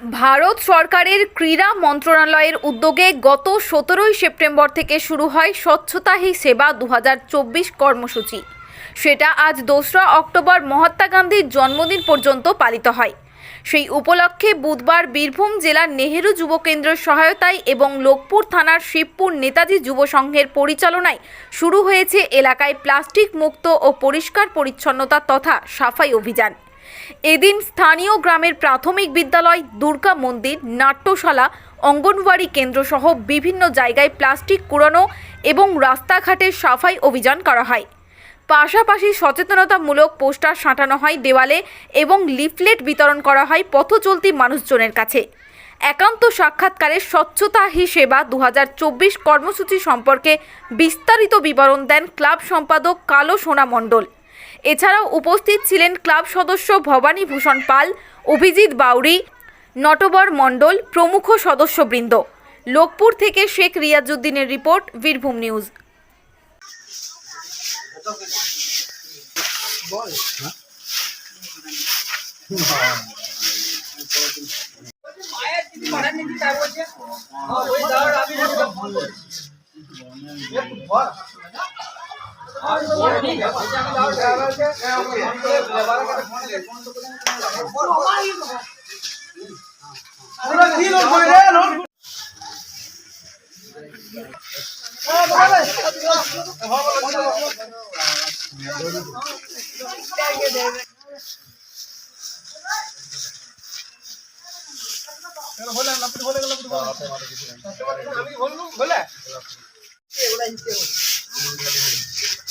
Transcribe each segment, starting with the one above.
ভারত সরকারের ক্রীড়া মন্ত্রণালয়ের উদ্যোগে গত সতেরোই সেপ্টেম্বর থেকে শুরু হয় স্বচ্ছতা হি সেবা দু হাজার চব্বিশ কর্মসূচি। সেটা আজ দোসরা অক্টোবর মহাত্মা গান্ধীর জন্মদিন পর্যন্ত পালিত হয়। সেই উপলক্ষে বুধবার বীরভূম জেলার নেহেরু যুব কেন্দ্রের সহায়তায় এবং লোকপুর থানার শিবপুর নেতাজি যুব সংঘের পরিচালনায় শুরু হয়েছে এলাকায় প্লাস্টিক মুক্ত ও পরিষ্কার পরিচ্ছন্নতা তথা সাফাই অভিযান। এদিন স্থানীয় গ্রামের প্রাথমিক বিদ্যালয়, দুর্গা মন্দির, নাট্যশালা, অঙ্গনওয়াড়ি কেন্দ্রসহ বিভিন্ন জায়গায় প্লাস্টিক কুড়ানো এবং রাস্তাঘাটে সাফাই অভিযান করা হয়। পাশাপাশি সচেতনতামূলক পোস্টার সাঁটানো হয় দেওয়ালে এবং লিফলেট বিতরণ করা হয় পথচলতি মানুষজনের কাছে। একান্ত সাক্ষাৎকারে স্বচ্ছতা হি সেবা দু হাজার চব্বিশ কর্মসূচি সম্পর্কে বিস্তারিত বিবরণ দেন ক্লাব সম্পাদক কালো সোনা মণ্ডল। এছাড়াও উপস্থিত ছিলেন ক্লাব সদস্য ভবানী ভূষণ পাল, অভিজিৎ বাউরি নটবর মণ্ডল প্রমুখ সদস্যবৃন্দ। লোকপুর থেকে শেখ রিয়াজউদ্দিনের রিপোর্ট, বীরভূম নিউজ। আমাদের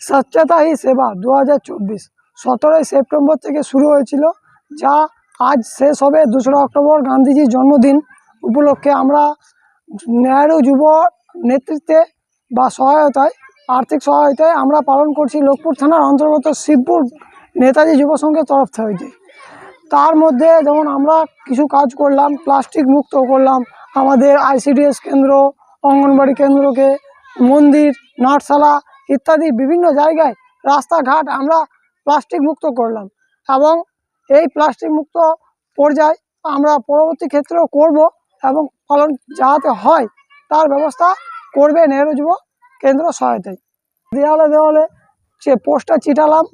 স্বচ্ছতা হি সেবা দু হাজার চব্বিশ। সতেরোই সেপ্টেম্বর থেকে শুরু হয়েছিল, যা আজ শেষ হবে দোসরা অক্টোবর গান্ধীজির জন্মদিন। উপলক্ষে আমরা নেহেরু যুব নেতৃত্বে বা সহায়তায়, আর্থিক সহায়তায় আমরা পালন করছি লোকপুর থানার অন্তর্গত শিবপুর নেতাজি যুব সংঘের তরফ থেকে। তার মধ্যে যেমন আমরা কিছু কাজ করলাম, প্লাস্টিক মুক্ত করলাম, আমাদের আইসিডিএস কেন্দ্র, অঙ্গনবাড়ি কেন্দ্রকে, মন্দির, নাটশালা ইত্যাদি বিভিন্ন জায়গায় রাস্তাঘাট আমরা প্লাস্টিক মুক্ত করলাম এবং এই প্লাস্টিক মুক্ত পর্যায় আমরা পরবর্তী ক্ষেত্রেও করব এবং পালন যাতে হয় তার ব্যবস্থা করবে নেহরু যুব কেন্দ্র সহায়তায়। দেওয়ালে দেওয়ালে সে পোস্টার চিটালাম,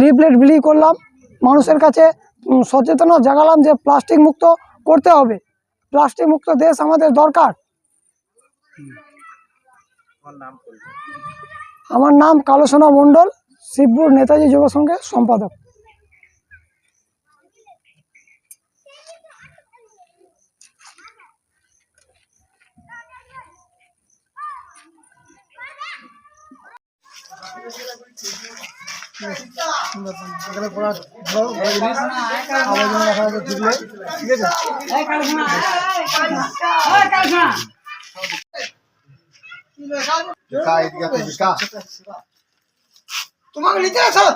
লিফলেট বিলি করলাম, মানুষের কাছে উম, সচেতনতা জাগালাম যে প্লাস্টিক মুক্ত করতে হবে। প্লাস্টিক মুক্ত দেশ আমাদের দরকার। আমার নাম কালোসোনা মণ্ডল শিবপুর নেতাজি যুব সংঘের সম্পাদক। এখানে পড়া বড় আছে আছে তোমাকে নিতে আসো।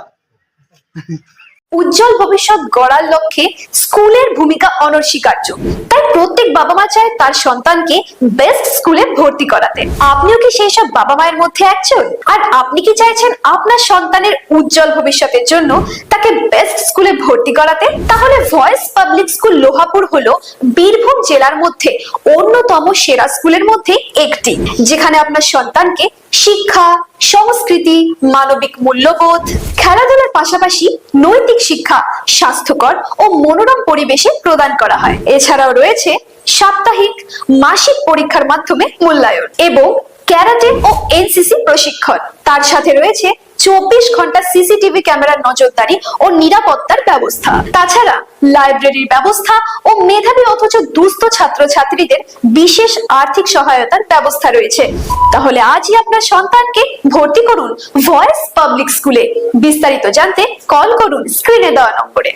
উজ্জ্বল ভবিষ্যৎ গড়ার লক্ষ্যে স্কুলের ভূমিকা অনস্বীকার্য। তাই প্রত্যেক বাবা মা চায় তার সন্তানকে বেস্ট স্কুলে ভর্তি করাতে। আপনিও কি সেই সব বাবা মায়ের মধ্যে একজন? আর আপনি কি চাইছেন আপনার সন্তানের উজ্জ্বল ভবিষ্যতের জন্য বেস্ট স্কুলে ভর্তি করাতে, তাহলে ভয়েস পাবলিক স্কুল লোহাপুর হলো বীরভূম জেলার মধ্যে অন্যতম সেরা স্কুলের মধ্যে একটি, যেখানে আপনার সন্তানকে শিক্ষা, সংস্কৃতি, মানবিক মূল্যবোধ, খেলাধুলার পাশাপাশি নৈতিক শিক্ষা, স্বাস্থ্যকর ও মনোরম পরিবেশে প্রদান করা হয়। এছাড়াও রয়েছে সাপ্তাহিক মাসিক পরীক্ষার মাধ্যমে মূল্যায়ন এবং ক্যারাটে ও এনসিসি প্রশিক্ষণ। তার সাথে রয়েছে চব্বিশ ঘণ্টা সিসিটিভি ক্যামেরার নজরদারি ও নিরাপত্তার ব্যবস্থা। তাছাড়া লাইব্রেরির ব্যবস্থা ও মেধাবী অথচ দুস্থ ছাত্রছাত্রীদের বিশেষ আর্থিক সহায়তার ব্যবস্থা রয়েছে। তাহলে আজই আপনার সন্তানকে ভর্তি করুন ভয়েস পাবলিক স্কুলে বিস্তারিত জানতে কল করুন স্ক্রিনে দেওয়া নম্বরে।